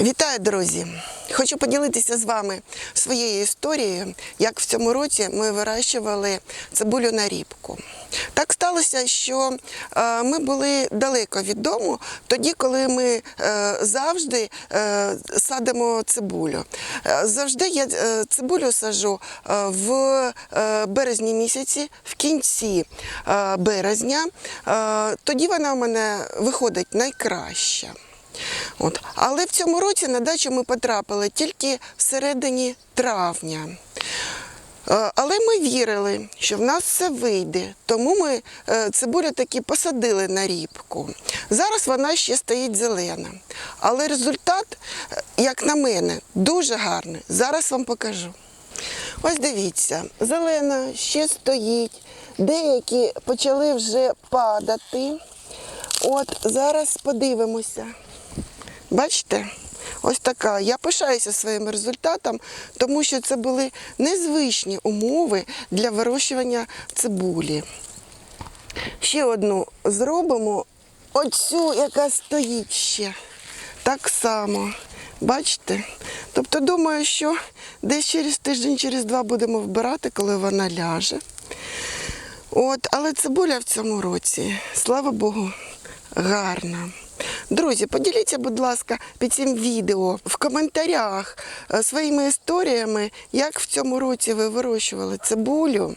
Вітаю, друзі! Хочу поділитися з вами своєю історією, як в цьому році ми вирощували цибулю на рібку. Так сталося, що е, ми були далеко від дому, тоді, коли ми е, завжди е, садимо цибулю. Завжди я цибулю сажу в березні місяці, в кінці березня. Тоді вона у мене виходить найкраща. От. Але в цьому році на дачу ми потрапили тільки всередині травня. Е, Але ми вірили, що в нас все вийде, тому ми е, цибулю таки посадили на рібку. Зараз вона ще стоїть зелена. Але результат, е, як на мене, дуже гарний. Зараз вам покажу. Ось дивіться, зелена ще стоїть, деякі почали вже падати. От зараз подивимося. Бачите? Ось така. Я пишаюся своїм результатом, тому що це були незвичні умови для вирощування цибулі. Ще одну зробимо. Оцю, яка стоїть ще. Так само. Бачите? Тобто, думаю, що десь через тиждень, через два будемо вбирати, коли вона ляже. От, але цибуля в цьому році, слава Богу, гарна. Друзі, поділіться, будь ласка, під цим відео в коментарях е, своїми історіями, як в цьому році ви вирощували цибулю.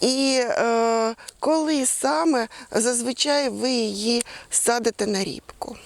І е, коли саме зазвичай ви її садите на рібку.